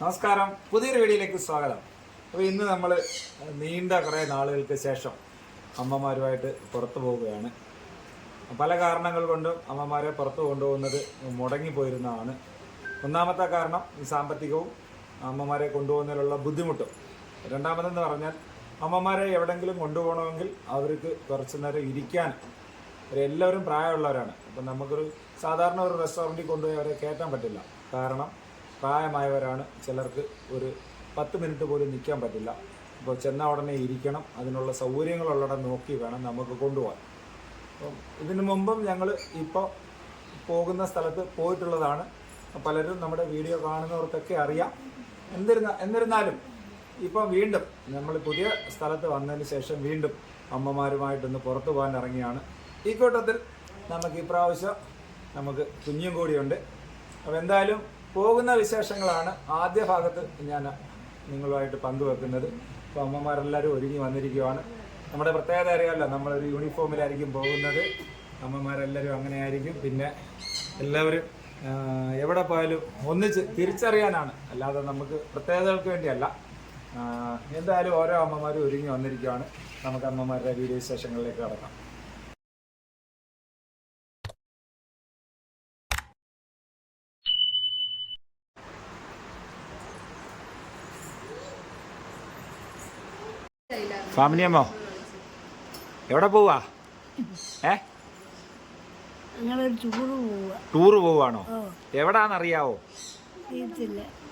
നമസ്കാരം. പുതിയൊരു വീഡിയോയിലേക്ക് സ്വാഗതം. അപ്പോൾ ഇന്ന് നമ്മൾ നീണ്ട കുറേ നാളുകൾക്ക് ശേഷം അമ്മമാരുമായിട്ട് പുറത്തു പോവുകയാണ്. പല കാരണങ്ങൾ കൊണ്ടും അമ്മമാരെ പുറത്തു കൊണ്ടുപോകുന്നത് മുടങ്ങിപ്പോയിരുന്നതാണ്. ഒന്നാമത്തെ കാരണം ഈ സാമ്പത്തികവും അമ്മമാരെ കൊണ്ടുപോകുന്നതിലുള്ള ബുദ്ധിമുട്ടും. രണ്ടാമതെന്ന് പറഞ്ഞാൽ അമ്മമാരെ എവിടെങ്കിലും കൊണ്ടുപോകണമെങ്കിൽ അവർക്ക് കുറച്ച് നേരം ഇരിക്കാൻ. അവരെല്ലാവരും പ്രായമുള്ളവരാണ്. അപ്പം നമുക്കൊരു സാധാരണ ഒരു റെസ്റ്റോറന്റിൽ കൊണ്ടുപോയി അവരെ കയറ്റാൻ പറ്റില്ല. കാരണം പ്രായമായവരാണ് ചിലർക്ക് ഒരു പത്ത് മിനിറ്റ് പോലും നിൽക്കാൻ പറ്റില്ല. അപ്പോൾ ചെന്ന ഉടനെ ഇരിക്കണം. അതിനുള്ള സൗകര്യങ്ങളുള്ളവിടെ നോക്കി വേണം നമുക്ക് കൊണ്ടുപോകാൻ. അപ്പം ഇതിനു മുമ്പും ഞങ്ങൾ ഇപ്പോൾ പോകുന്ന സ്ഥലത്ത് പോയിട്ടുള്ളതാണ്. പലരും നമ്മുടെ വീഡിയോ കാണുന്നവർക്കൊക്കെ അറിയാം. എന്നിരുന്ന എന്നിരുന്നാലും ഇപ്പം വീണ്ടും നമ്മൾ പുതിയ സ്ഥലത്ത് വന്നതിന് ശേഷം വീണ്ടും അമ്മമാരുമായിട്ടൊന്ന് പുറത്തു പോകാൻ ഇറങ്ങിയാണ്. ഈ കൂട്ടത്തിൽ നമുക്ക് ഇപ്രാവശ്യം നമുക്ക് കുഞ്ഞും കൂടിയുണ്ട്. അപ്പോൾ എന്തായാലും പോകുന്ന വിശേഷങ്ങളാണ് ആദ്യ ഭാഗത്ത് ഞാൻ നിങ്ങളുമായിട്ട് പങ്കുവെക്കുന്നത്. അപ്പോൾ അമ്മമാരെല്ലാവരും ഒരുങ്ങി വന്നിരിക്കുവാണ്. നമ്മുടെ പ്രത്യേകത അറിയാമല്ലോ നമ്മളൊരു യൂണിഫോമിലായിരിക്കും പോകുന്നത്. അമ്മമാരെല്ലാവരും അങ്ങനെ ആയിരിക്കും പിന്നെ എല്ലാവരും എവിടെ പോയാലും ഒന്നിച്ച് തിരിച്ചറിയാനാണ്. അല്ലാതെ നമുക്ക് പ്രത്യേകതകൾക്ക് വേണ്ടിയല്ല. എന്തായാലും ഓരോ അമ്മമാരും ഒരുങ്ങി വന്നിരിക്കുവാണ്. നമുക്ക് അമ്മമാരുടെ വീഡിയോ വിശേഷങ്ങളിലേക്ക് കടക്കാം. ഫാമിലി അമ്മോ? എവിടെ പോവാ? ഏ? ടൂറ് പോവാണോ? എവിടാന്നറിയാവോ?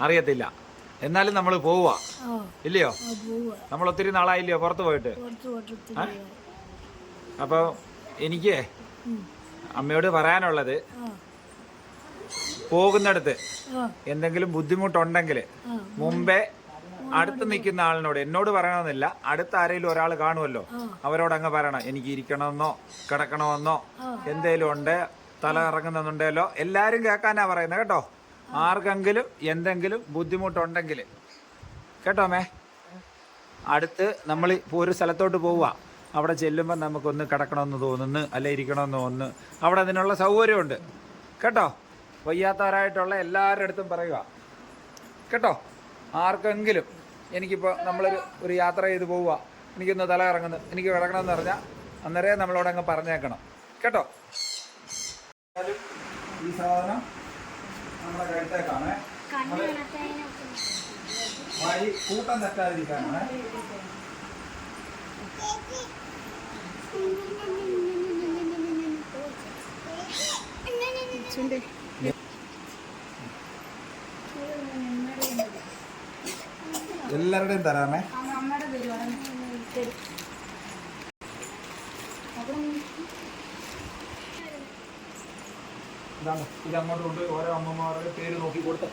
അറിയത്തില്ല. എന്നാലും നമ്മൾ പോവാ. ഇല്ലയോ? നമ്മൾ ഒത്തിരി നാളായില്ലയോ പുറത്ത് പോയിട്ട്? അപ്പോൾ എനിക്ക് അമ്മയോട് പറയാനുള്ളത് പോകുന്നിടത്ത് എന്തെങ്കിലും ബുദ്ധിമുട്ടുണ്ടെങ്കിൽ മുമ്പേ അടുത്ത് നിൽക്കുന്ന ആളിനോട് എന്നോട് പറയണമെന്നില്ല. അടുത്ത ആരെങ്കിലും ഒരാൾ കാണുമല്ലോ. അവരോട് അങ്ങ് പറയണം. എനിക്ക് ഇരിക്കണമെന്നോ കിടക്കണമെന്നോ എന്തേലും ഉണ്ട് തല ഇറങ്ങുന്നുണ്ടല്ലോ എല്ലാരും കേൾക്കാനാ പറയുന്നത് കേട്ടോ. ആർക്കെങ്കിലും എന്തെങ്കിലും ബുദ്ധിമുട്ടുണ്ടെങ്കിൽ. കേട്ടോ മേ അടുത്ത് നമ്മൾ ഇപ്പോൾ ഒരു സ്ഥലത്തോട്ട് പോവുക. അവിടെ ചെല്ലുമ്പോൾ നമുക്കൊന്ന് കിടക്കണമെന്ന് തോന്നുന്നു അല്ലെ ഇരിക്കണമെന്ന് തോന്നുന്നു. അവിടെ അതിനുള്ള സൗകര്യമുണ്ട്. കേട്ടോ? വയ്യാത്തവരായിട്ടുള്ള എല്ലാവരുടെ അടുത്തും പറയുക. കേട്ടോ? ആർക്കെങ്കിലും എനിക്കിപ്പോൾ നമ്മളൊരു ഒരു യാത്ര ചെയ്ത് പോവുക. എനിക്കൊന്ന് തല ഇറങ്ങുന്നു എനിക്ക് കിടക്കണമെന്ന് പറഞ്ഞാൽ അന്നേരം നമ്മളോട് അങ്ങ് പറഞ്ഞേക്കണം. കേട്ടോ? ഈ സാധനം നമ്മുടെ കഴുത്തേക്കാണ്. കൂട്ടം തെറ്റാതിരിക്കാനാണ്. എല്ലാവരുടെയും തരാമേ. ഇത് അങ്ങോട്ട് കൊണ്ട് ഓരോ അമ്മമാരുടെ പേര് നോക്കി കൊടുത്ത.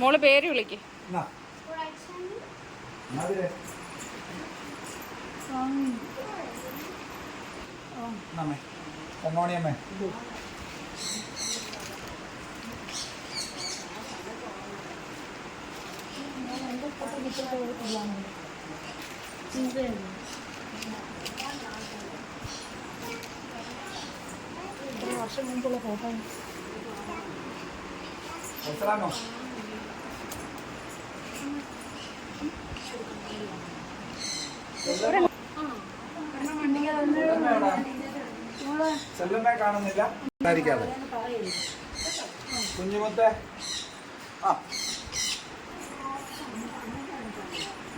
മോൾ പേര് വിളിക്ക്. എന്നാ? വർഷം മുമ്പുള്ള കാണുന്നില്ല. കുഞ്ഞുമുത്തെ. ആ.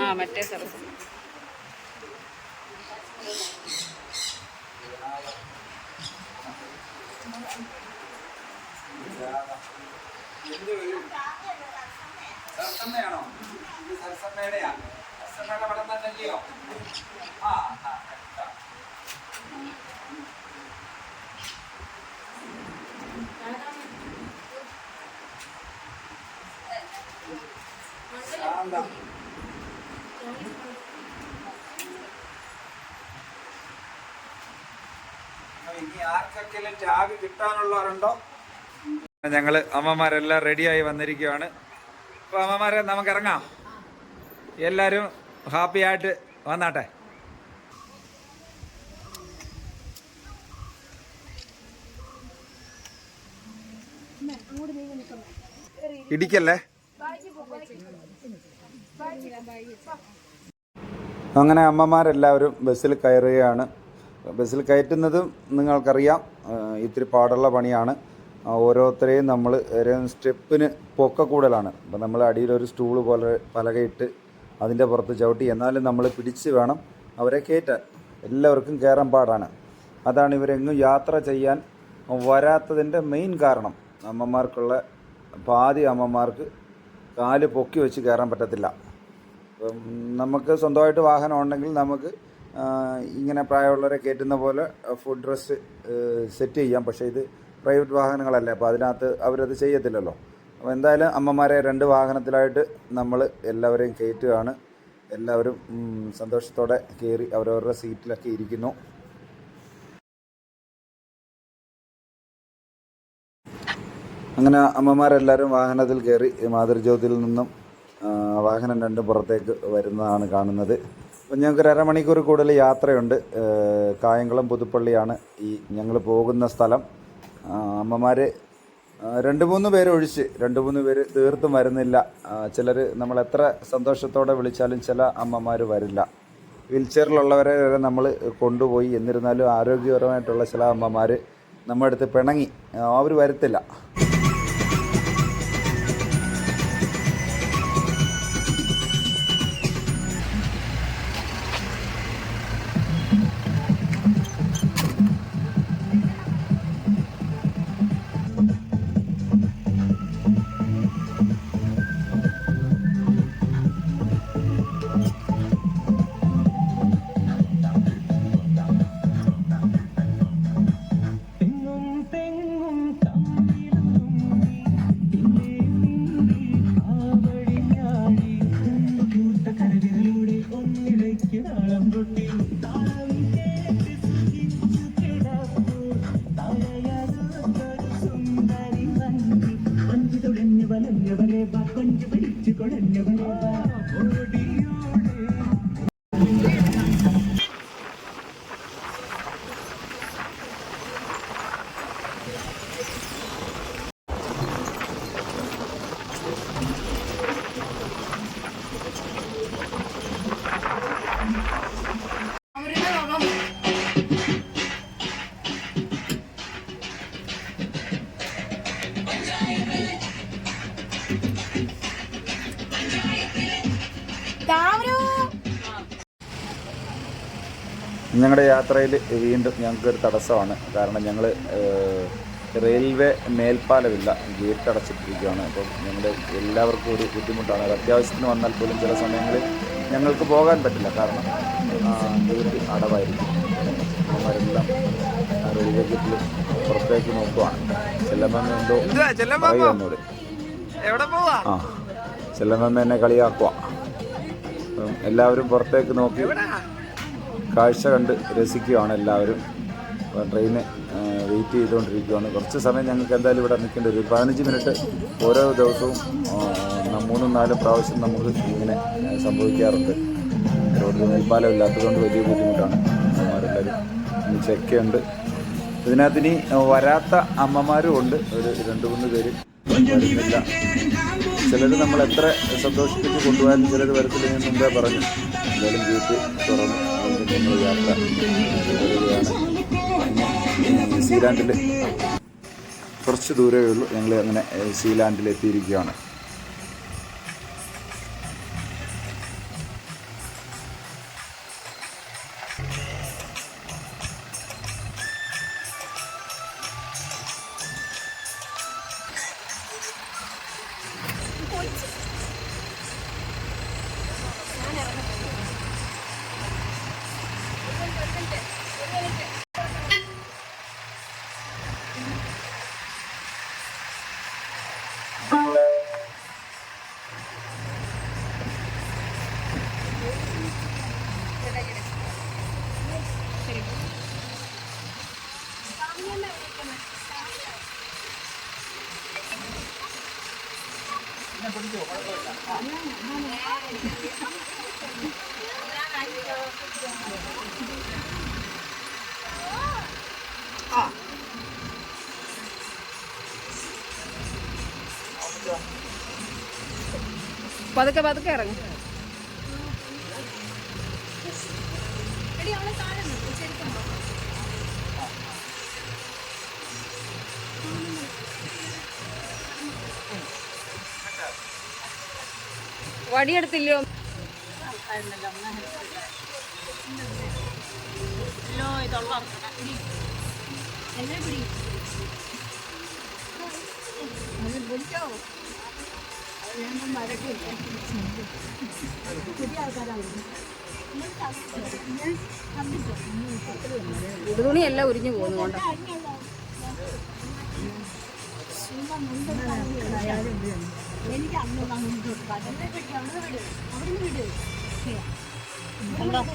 ആ മറ്റേ സരസ് സരസമ്മയാണോ ഇത് സരസമ്മയുടെയാ സരസമ്മയുടെ പടം തന്നെയല്ലയോ ആ ആ, ആ. എന്താ ഇനി ടാഗ് കിട്ടാനുള്ളവരുണ്ടോ? ഞങ്ങൾ അമ്മമാരെല്ലാം റെഡിയായി വന്നിരിക്കുകയാണ് അപ്പൊ അമ്മമാരെ നമുക്ക് ഇറങ്ങാം. എല്ലാരും ഹാപ്പി ആയിട്ട് വന്നാട്ടെ. ഇടിക്കല്ലേ? അങ്ങനെ അമ്മമാരെല്ലാവരും ബസ്സിൽ കയറുകയാണ്. ബസ്സിൽ കയറ്റുന്നതും നിങ്ങൾക്കറിയാം. ഇത്തിരി പാടുള്ള പണിയാണ്. ഓരോരുത്തരെയും നമ്മൾ സ്റ്റെപ്പിന് പൊക്ക കൂടുതലാണ് അപ്പം നമ്മൾ അടിയിലൊരു സ്റ്റൂൾ പോലെ പലകയിട്ട് അതിന്റെ പുറത്ത് ചവിട്ടി എന്നാലും നമ്മൾ പിടിച്ച് വേണം അവരെ കയറ്റാൻ. എല്ലാവർക്കും കയറാൻ പാടാണ്. അതാണ് ഇവരെങ്ങും യാത്ര ചെയ്യാൻ വരാത്തതിന്റെ മെയിൻ കാരണം. അമ്മമാർക്കുള്ള പാതി അമ്മമാർക്ക് കാൽ പൊക്കി വെച്ച് കയറാൻ പറ്റത്തില്ല. നമുക്ക് സ്വന്തമായിട്ട് വാഹനം ഉണ്ടെങ്കിൽ നമുക്ക് ഇങ്ങനെ പ്രായമുള്ളവരെ കയറ്റുന്ന പോലെ ഫുഡ് റെസ്റ്റ് സെറ്റ് ചെയ്യാം. പക്ഷേ ഇത് പ്രൈവറ്റ് വാഹനങ്ങളല്ലേ. അപ്പോൾ അതിനകത്ത് അവരത് ചെയ്യത്തില്ലല്ലോ. അപ്പോൾ എന്തായാലും അമ്മമാരെ രണ്ട് വാഹനത്തിലായിട്ട് നമ്മൾ എല്ലാവരെയും കയറ്റുകയാണ്. എല്ലാവരും സന്തോഷത്തോടെ കയറി അവരവരുടെ സീറ്റിലൊക്കെ ഇരിക്കുന്നു. അങ്ങനെ അമ്മമാരെല്ലാവരും വാഹനത്തിൽ കയറി മാതൃജ്യോതിയിൽ നിന്നും വാഹനം രണ്ടും പുറത്തേക്ക് വരുന്നതാണ് കാണുന്നത്. ഞങ്ങൾക്ക് ഒരു അരമണിക്കൂർ കൂടുതൽ യാത്രയുണ്ട്. കായംകുളം പുതുപ്പള്ളിയാണ് ഈ ഞങ്ങൾ പോകുന്ന സ്ഥലം. അമ്മമാർ രണ്ട് മൂന്ന് പേര് ഒഴിച്ച് രണ്ട് മൂന്ന് പേര് തീർത്തും വരുന്നില്ല. ചിലർ നമ്മൾ എത്ര സന്തോഷത്തോടെ വിളിച്ചാലും ചില അമ്മമാർ വരില്ല. വീൽ ചെയറിലുള്ളവരെ വരെ നമ്മൾ കൊണ്ടുപോയി. എന്നിരുന്നാലും ആരോഗ്യപരമായിട്ടുള്ള ചില അമ്മമാർ നമ്മുടെ അടുത്ത് പിണങ്ങി. അവർ വരത്തില്ല. ഒന്നിടയ്ക്ക് ഞങ്ങളുടെ യാത്രയിൽ വീണ്ടും ഞങ്ങൾക്കൊരു തടസ്സമാണ്. കാരണം ഞങ്ങൾ റെയിൽവേ മേൽപ്പാലമില്ല ഗേറ്റ് അടച്ചിട്ടിരിക്കുകയാണ്. അപ്പം ഞങ്ങളുടെ എല്ലാവർക്കും ഒരു ബുദ്ധിമുട്ടാണ്. അത് അത്യാവശ്യത്തിന് വന്നാൽ പോലും ചില സമയങ്ങളിൽ ഞങ്ങൾക്ക് പോകാൻ പറ്റില്ല. കാരണം ഗേറ്റ് അടവായിരിക്കും. അവരെല്ലാം റെയിൽവേ ഗേറ്റിൽ പുറത്തേക്ക് നോക്കുവാണ്. ചെല്ലമ്മോ പോവാ? ആ ചെല്ലമ്മ എന്നെ കളിയാക്കുക എല്ലാവരും പുറത്തേക്ക് നോക്കി കാഴ്ച കണ്ട് രസിക്കുകയാണ് എല്ലാവരും. ട്രെയിന് വെയിറ്റ് ചെയ്തുകൊണ്ടിരിക്കുകയാണ്. കുറച്ച് സമയം ഞങ്ങൾക്ക് എന്തായാലും ഇവിടെ നിൽക്കേണ്ടി വരും. പതിനഞ്ച് മിനിറ്റ് ഓരോ ദിവസവും മൂന്നും നാലും പ്രാവശ്യം നമുക്ക് ഇങ്ങനെ സംഭവിക്കാറുണ്ട്. റോഡിൽ മേൽപ്പാലം ഇല്ലാത്തതുകൊണ്ട് വലിയ ബുദ്ധിമുട്ടാണ് അമ്മമാരെല്ലാവരും. ചെക്കുണ്ട് ഇതിനകത്ത് ഇനി വരാത്ത അമ്മമാരും ഉണ്ട്. ഒരു രണ്ട് മൂന്ന് പേര്. ചിലർ നമ്മൾ എത്ര സന്തോഷിപ്പിച്ച് കൊണ്ടുപോയാലും ചിലർ വരത്തില്ല എന്ന് മുമ്പേ പറഞ്ഞു. എന്തായാലും ഗേറ്റ് തുറന്ന്. നമ്മൾ കുറച്ച് ദൂരമേ ഉള്ളൂ. ഞങ്ങൾ അങ്ങനെ സീലാൻഡിൽ എത്തിയിരിക്കുകയാണ് പതുക്കെ പതുക്കെ ഇറങ്ങും. വടിയെടുത്തില്ലയോ? ഉടുതുണിയെല്ലാം ഉരിഞ്ഞു പോകുന്നുണ്ട് എനിക്ക് അന്ന്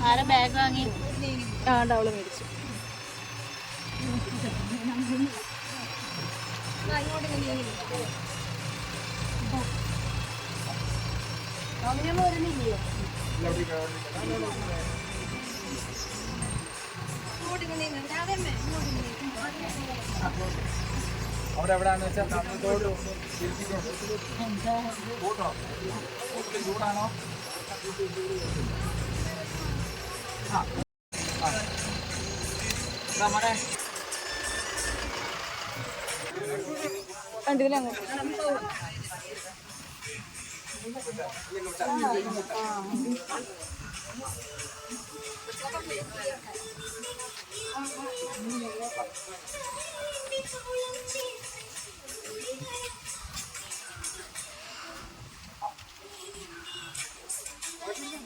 ആരെ ബാഗ് വാങ്ങി ആ അവൾ മേടിച്ചു. വരുന്നില്ലയോ അവിടെ എവിടെയാന്ന് വെച്ചാൽ തമിഴ്നാട് കൂട്ടോ ചൂടാണോ ആ ആ. ഇതാ മോനെ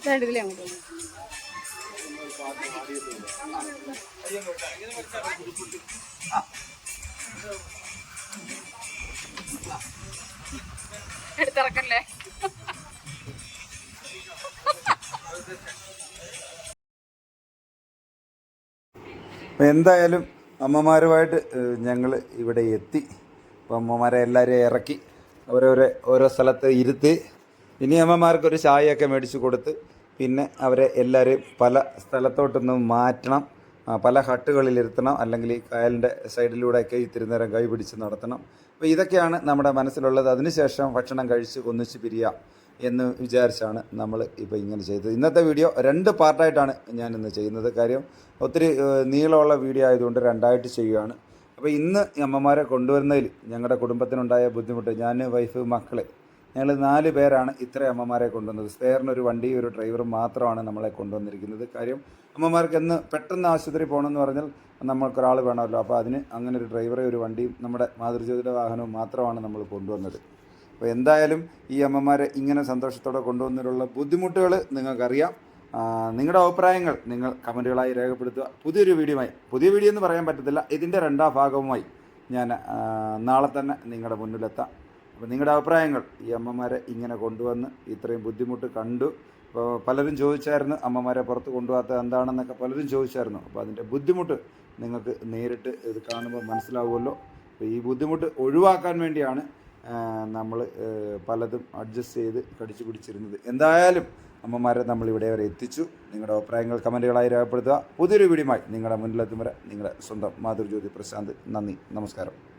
കണ്ടില്ല അങ്ങോട്ട് എടുത്തിറക്കല്ലേ എന്തായാലും അമ്മമാരുമായിട്ട് ഞങ്ങൾ ഇവിടെ എത്തി. അപ്പോൾ അമ്മമാരെ എല്ലാവരെയും ഇറക്കി അവരവരെ ഓരോ സ്ഥലത്ത് ഇരുത്തി. ഇനി അമ്മമാർക്ക് ഒരു ചായയൊക്കെ മേടിച്ച് കൊടുത്ത് പിന്നെ അവരെ എല്ലാവരെയും പല സ്ഥലത്തോട്ടൊന്ന് മാറ്റണം. പല ഹട്ടുകളിൽ ഇരുത്തണം അല്ലെങ്കിൽ കായലിന്റെ സൈഡിലൂടെയൊക്കെ ഇത്തിരി നേരം കൈ പിടിച്ച് നടത്തണം. അപ്പോൾ ഇതൊക്കെയാണ് നമ്മുടെ മനസ്സിലുള്ളത്. അതിനുശേഷം ഭക്ഷണം കഴിച്ച് ഒന്നിച്ച് പിരിയാം. എന്ന് വിചാരിച്ചാണ് നമ്മൾ ഇപ്പോൾ ഇങ്ങനെ ചെയ്തത്. ഇന്നത്തെ വീഡിയോ രണ്ട് പാർട്ടായിട്ടാണ് ഞാൻ ഇന്ന് ചെയ്യുന്നത്. കാര്യം ഒത്തിരി നീളമുള്ള വീഡിയോ ആയതുകൊണ്ട് രണ്ടായിട്ട് ചെയ്യുകയാണ് അപ്പോൾ ഇന്ന് അമ്മമാരെ കൊണ്ടുവരുന്നതിൽ ഞങ്ങളുടെ കുടുംബത്തിനുണ്ടായ ബുദ്ധിമുട്ട് ഞാൻ വൈഫ് മക്കളെ ഞങ്ങൾ നാല് പേരാണ് ഇത്ര അമ്മമാരെ കൊണ്ടുവന്നത്. സ്പെയറിനൊരു വണ്ടി ഒരു ഡ്രൈവറും മാത്രമാണ് നമ്മളെ കൊണ്ടുവന്നിരിക്കുന്നത്. കാര്യം അമ്മമാർക്ക് എന്ന് പെട്ടെന്ന് ആശുപത്രി പോകണമെന്ന് പറഞ്ഞാൽ നമ്മൾക്കൊരാൾ വേണമല്ലോ. അപ്പോൾ അതിന് അങ്ങനെ ഒരു ഡ്രൈവറെ ഒരു വണ്ടിയും നമ്മുടെ മാതൃജ്യോതിയുടെ വാഹനവും മാത്രമാണ് നമ്മൾ കൊണ്ടുവന്നത്. അപ്പോൾ എന്തായാലും ഈ അമ്മമാരെ ഇങ്ങനെ സന്തോഷത്തോടെ കൊണ്ടുവന്നതിലുള്ള ബുദ്ധിമുട്ടുകൾ നിങ്ങൾക്കറിയാം. നിങ്ങളുടെ അഭിപ്രായങ്ങൾ നിങ്ങൾ കമന്റുകളായി രേഖപ്പെടുത്തുക. പുതിയൊരു വീഡിയോയുമായി പുതിയ വീഡിയോ എന്ന് പറയാൻ പറ്റത്തില്ല ഇതിന്റെ രണ്ടാം ഭാഗവുമായി ഞാൻ നാളെ തന്നെ നിങ്ങളുടെ മുന്നിലെത്താം. അപ്പോൾ നിങ്ങളുടെ അഭിപ്രായങ്ങൾ ഈ അമ്മമാരെ ഇങ്ങനെ കൊണ്ടുവന്ന് ഇത്രയും ബുദ്ധിമുട്ട് കണ്ടു. അപ്പോൾ പലരും ചോദിച്ചായിരുന്നു അമ്മമാരെ പുറത്ത് കൊണ്ടുപോകാത്തത് എന്താണെന്നൊക്കെ പലരും ചോദിച്ചായിരുന്നു. അപ്പോൾ അതിന്റെ ബുദ്ധിമുട്ട് നിങ്ങൾക്ക് നേരിട്ട് ഇത് കാണുമ്പോൾ മനസ്സിലാവുമല്ലോ. അപ്പോൾ ഈ ബുദ്ധിമുട്ട് ഒഴിവാക്കാൻ വേണ്ടിയാണ് നമ്മൾ പലതും അഡ്ജസ്റ്റ് ചെയ്ത് കടിച്ചു പിടിച്ചിരുന്നത്. എന്തായാലും അമ്മമാരെ നമ്മൾ ഇവിടെ വരെ എത്തിച്ചു. നിങ്ങളുടെ അഭിപ്രായങ്ങൾ കമന്റുകളായി രേഖപ്പെടുത്തുക. പുതിയൊരു വീഡിയോമായി നിങ്ങളുടെ മുന്നിലെത്തും വരെ നിങ്ങളുടെ സ്വന്തം മാതൃജ്യോതി പ്രശാന്ത്. നന്ദി. നമസ്കാരം.